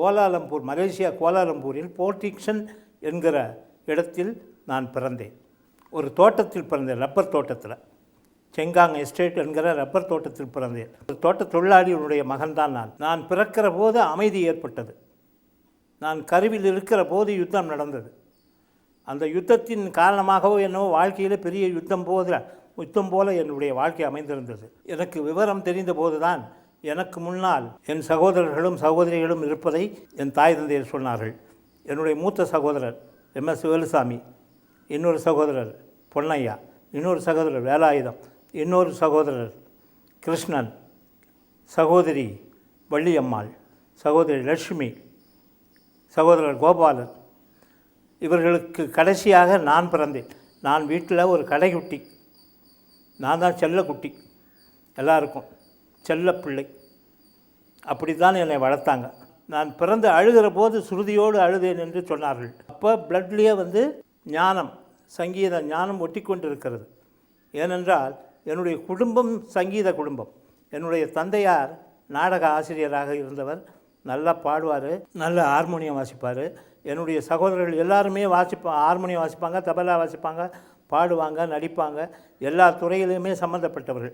Kuala Lumpur Malaysia கோலாலம்பூரில் போர்டிக்ஷன் என்கிற இடத்தில் நான் பிறந்தேன். ஒரு தோட்டத்தில் பிறந்தேன் ரப்பர் தோட்டத்தில். செங்காங் எஸ்டேட் என்கிற ரப்பர் தோட்டத்தில் பிறந்தேன். ஒரு தோட்ட தொழிலாளியினுடைய மகன்தான் நான். நான் பிறக்கிற போது அமைதி ஏற்பட்டது. நான் கருவில் இருக்கிற போது யுத்தம் நடந்தது. அந்த யுத்தத்தின் காரணமாகவோ என்னவோ வாழ்க்கையில் பெரிய யுத்தம் போதில் யுத்தம் போல என்னுடைய வாழ்க்கை அமைந்திருந்தது. எனக்கு விவரம் தெரிந்த போதுதான் எனக்கு முன்னால் என் சகோதரர்களும் சகோதரிகளும் இருப்பதை என் தாய் தந்தையர் சொன்னார்கள். என்னுடைய மூத்த சகோதரர் எம் எஸ் வேலுசாமி இன்னொரு சகோதரர் பொன்னையா இன்னொரு சகோதரர் வேலாயுதம் இன்னொரு சகோதரர் கிருஷ்ணன் சகோதரி வள்ளியம்மாள் சகோதரி லட்சுமி சகோதரர் கோபாலன். இவர்களுக்கு கடைசியாக நான் பிறந்தேன். நான் வீட்டில் ஒரு கடைக்குட்டி. நான் தான் செல்லக்குட்டி. எல்லாருக்கும். செல்லப்பிள்ளை. அப்படி தான் என்னை வளர்த்தாங்க. நான் பிறந்து அழுகிற போது சுருதியோடு அழுதேன் என்று சொன்னார்கள். அப்போ பிளட்லேயே வந்து ஞானம் சங்கீத ஞானம் ஒட்டி கொண்டு இருக்கிறது ஏனென்றால் என்னுடைய குடும்பம் சங்கீத குடும்பம். என்னுடைய தந்தையார் நாடக ஆசிரியராக இருந்தவர். நல்லா பாடுவார் நல்ல ஹார்மோனியம் வாசிப்பார். என்னுடைய சகோதரர்கள் எல்லாருமே வாசிப்பா ஹார்மோனியம் வாசிப்பாங்க தபலா வாசிப்பாங்க பாடுவாங்க நடிப்பாங்க. எல்லா துறையிலையுமே சம்மந்தப்பட்டவர்கள்